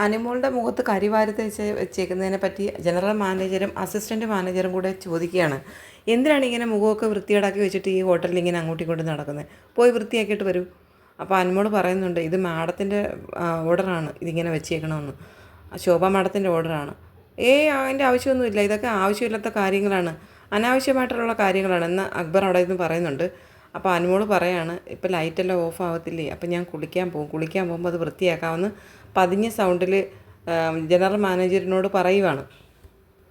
അനുമോളുടെ മുഖത്ത് കരിവാരി തേച്ച് വെച്ചേക്കുന്നതിനെ പറ്റി ജനറൽ മാനേജരും അസിസ്റ്റന്റ് മാനേജറും കൂടെ ചോദിക്കുകയാണ്. എന്തിനാണ് ഇങ്ങനെ മുഖമൊക്കെ വൃത്തിയേടാക്കി വെച്ചിട്ട് ഈ ഹോട്ടലിൽ ഇങ്ങനെ അങ്ങോട്ടും ഇങ്ങോട്ടും നടക്കുന്നത്? പോയി വൃത്തിയാക്കിയിട്ട് വരൂ. അപ്പോൾ അനുമോൾ പറയുന്നുണ്ട് ഇത് മാഡത്തിന്റെ ഓർഡറാണ്. ഇതിങ്ങനെ വെച്ചേക്കണമെന്ന്. ശോഭ മാഡത്തിന്റെ ഓർഡറാണ്. ഏയ് അതിന്റെ ആവശ്യമൊന്നുമില്ല. ഇതൊക്കെ ആവശ്യമില്ലാത്ത കാര്യങ്ങളാണ്. അനാവശ്യമായിട്ടുള്ള കാര്യങ്ങളാണ്. എന്ന് അക്ബർ അവിടെ നിന്ന് പറയുന്നുണ്ട്. അപ്പോൾ അനുമോൾ പറയാണ് ഇപ്പോൾ ലൈറ്റെല്ലാം ഓഫ് ആവത്തില്ലേ അപ്പോൾ ഞാൻ കുളിക്കാൻ പോകും കുളിക്കാൻ പോകുമ്പോൾ അത് വൃത്തിയാക്കാമെന്ന് പതിഞ്ഞ സൗണ്ടിൽ ജനറൽ മാനേജറിനോട് പറയുവാണ്.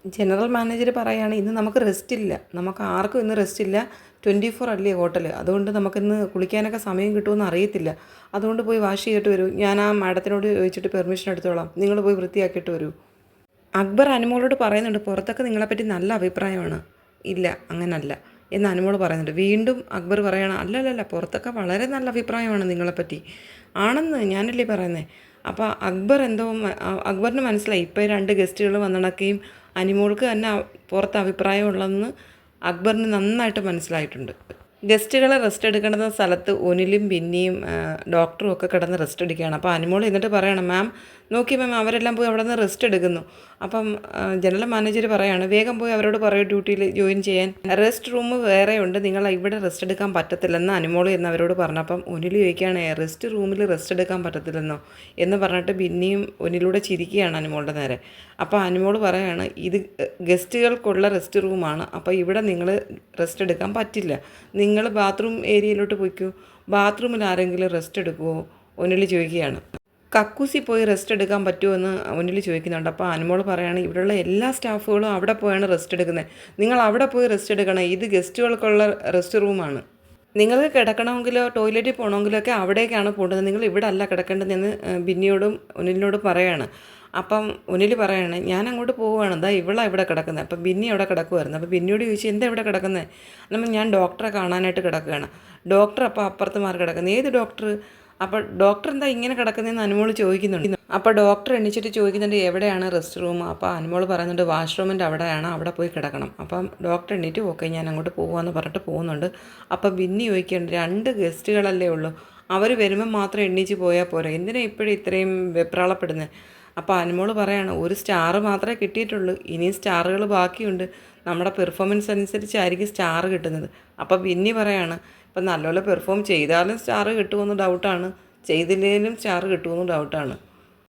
ജനറൽ മാനേജർ പറയുകയാണ് ഇന്ന് നമുക്ക് റെസ്റ്റ് ഇല്ല നമുക്ക് ആർക്കും ഇന്ന് റെസ്റ്റ് ഇല്ല ട്വന്റി ഫോർ അല്ലേ ഹോട്ടൽ അതുകൊണ്ട് നമുക്കിന്ന് കുളിക്കാനൊക്കെ സമയം കിട്ടുമെന്ന് അറിയത്തില്ല അതുകൊണ്ട് പോയി വാഷ് ചെയ്തിട്ട് വരൂ ഞാൻ ആ മാഡത്തിനോട് ചോദിച്ചിട്ട് പെർമിഷൻ എടുത്തോളാം നിങ്ങൾ പോയി വൃത്തിയാക്കിയിട്ട് വരൂ. അക്ബർ അനുമോളോട് പറയുന്നുണ്ട് പുറത്തൊക്കെ നിങ്ങളെപ്പറ്റി നല്ല അഭിപ്രായമാണ്. ഇല്ല അങ്ങനല്ല. എന്ന് അനുമോൾ പറയുന്നുണ്ട്. വീണ്ടും അക്ബർ പറയണം അല്ലല്ലല്ല പുറത്തൊക്കെ വളരെ നല്ല അഭിപ്രായമാണ് നിങ്ങളെപ്പറ്റി. ആണെന്ന് ഞാനല്ലേ പറയുന്നത് അപ്പോൾ അക്ബർ എന്തോ അക്ബറിന് മനസ്സിലായി. ഇപ്പോൾ രണ്ട് ഗസ്റ്റുകൾ വന്നിടക്കുകയും അനിമോൾക്ക് തന്നെ പുറത്ത് അഭിപ്രായമുള്ളതെന്ന് അക്ബറിന് നന്നായിട്ട് മനസ്സിലായിട്ടുണ്ട്. ഗസ്റ്റുകൾ റെസ്റ്റ് എടുക്കേണ്ടുന്ന സ്ഥലത്ത് ഒനിലും ബിന്നിയും ഡോക്ടറും ഒക്കെ കിടന്ന് റെസ്റ്റ് എടുക്കുകയാണ്. അപ്പോൾ അനുമോൾ എന്നിട്ട് പറയണം മാം നോക്കി മാം അവരെല്ലാം പോയി അവിടെ നിന്ന് റെസ്റ്റ് എടുക്കുന്നു. അപ്പം ജനറൽ മാനേജർ പറയാണ് വേഗം പോയി അവരോട് പറയൂ ഡ്യൂട്ടിയിൽ ജോയിൻ ചെയ്യാൻ. റെസ്റ്റ് റൂം വേറെ ഉണ്ട് നിങ്ങൾ ഇവിടെ റെസ്റ്റ് എടുക്കാൻ പറ്റത്തില്ലെന്ന് അനുമോൾ എന്ന് അവരോട് പറഞ്ഞപ്പം ഒനിൽ ചോദിക്കുകയാണ് റെസ്റ്റ് റൂമിൽ റെസ്റ്റ് എടുക്കാൻ പറ്റത്തില്ലെന്നോ? എന്ന് പറഞ്ഞിട്ട് ബിന്നിയും ഒനിലൂടെ ചിരിക്കുകയാണ് അനുമോളുടെ നേരെ. അപ്പോൾ അനുമോൾ പറയാണ് ഇത് ഗസ്റ്റുകൾക്കുള്ള റെസ്റ്റ് റൂമാണ് അപ്പോൾ ഇവിടെ നിങ്ങൾ റെസ്റ്റ് എടുക്കാൻ പറ്റില്ല. നിങ്ങൾ ബാത്റൂം ഏരിയയിലോട്ട് പോയിക്കൂ. ബാത്റൂമിൽ ആരെങ്കിലും റെസ്റ്റ് എടുക്കുമോ ഒന്നിൽ ചോദിക്കുകയാണ്. കക്കൂസി പോയി റെസ്റ്റ് എടുക്കാൻ പറ്റുമോ എന്ന് ഒന്നിൽ ചോദിക്കുന്നുണ്ട്. അപ്പോൾ അനുമോൾ പറയുകയാണ് ഇവിടെയുള്ള എല്ലാ സ്റ്റാഫുകളും അവിടെ പോയാണ് റെസ്റ്റ് എടുക്കുന്നത്. നിങ്ങൾ അവിടെ പോയി റെസ്റ്റ് എടുക്കണം. ഇത് ഗസ്റ്റുകൾക്കുള്ള റെസ്റ്റ് റൂമാണ് നിങ്ങൾക്ക് കിടക്കണമെങ്കിലോ ടോയ്ലറ്റിൽ പോകണമെങ്കിലോ ഒക്കെ അവിടേക്കാണ് പോകേണ്ടത്. നിങ്ങൾ ഇവിടെ അല്ല കിടക്കേണ്ടതെന്ന് ബിന്നിയോടും ഒനിലിനോടും പറയാണ്. അപ്പം ഉനിൽ പറയാണ് ഞാൻ അങ്ങോട്ട് പോവുകയാണ്. എന്താ ഇവളാണ് ഇവിടെ കിടക്കുന്നത് അപ്പം ബിന്നി അവിടെ കിടക്കുമായിരുന്നു അപ്പോൾ ബിന്നിയോട് ചോദിച്ചു എന്താ ഇവിടെ കിടക്കുന്നത് നമ്മൾ ഞാൻ ഡോക്ടറെ കാണാനായിട്ട് കിടക്കുകയാണ്. ഡോക്ടർ അപ്പോൾ അപ്പുറത്ത് മാറി കിടക്കുന്നത് ഏത് ഡോക്ടർ? അപ്പോൾ ഡോക്ടർ എന്താ ഇങ്ങനെ കിടക്കുന്നതെന്ന് അനുമോൾ ചോദിക്കുന്നുണ്ട്. അപ്പോൾ ഡോക്ടർ എണീച്ചിട്ട് ചോദിക്കുന്നുണ്ട് എവിടെയാണ് റെസ്റ്റ് റൂം? അപ്പോൾ അനുമോൾ പറയുന്നുണ്ട് വാഷ്റൂമിന്റെ അവിടെയാണ്. അവിടെ പോയി കിടക്കണം. അപ്പം ഡോക്ടർ എണീറ്റ് ഓക്കെ ഞാൻ അങ്ങോട്ട് പോകുമെന്ന് പറഞ്ഞിട്ട് പോകുന്നുണ്ട്. അപ്പോൾ ബിന്നി ചോദിക്കുന്നുണ്ട് രണ്ട് ഗസ്റ്റുകളല്ലേ ഉള്ളൂ? അവർ വരുമ്പോൾ മാത്രം എണ്ണീച്ച് പോയാൽ പോരാ. എന്തിനാ ഇപ്പോഴും ഇത്രയും വെപ്രാളപ്പെടുന്നത് അപ്പോൾ അനുമോൾ പറയാണ് ഒരു സ്റ്റാർ മാത്രമേ കിട്ടിയിട്ടുള്ളൂ. ഇനിയും സ്റ്റാറുകൾ ബാക്കിയുണ്ട്. നമ്മുടെ പെർഫോമൻസ് അനുസരിച്ചായിരിക്കും സ്റ്റാർ കിട്ടുന്നത്. അപ്പോൾ ബിന്നി പറയാണ് ഇപ്പം നല്ലപോലെ പെർഫോം ചെയ്താലും സ്റ്റാർ കിട്ടുമെന്ന് ഡൗട്ടാണ് ചെയ്തില്ലെങ്കിലും സ്റ്റാർ കിട്ടുമെന്ന് ഡൗട്ടാണ്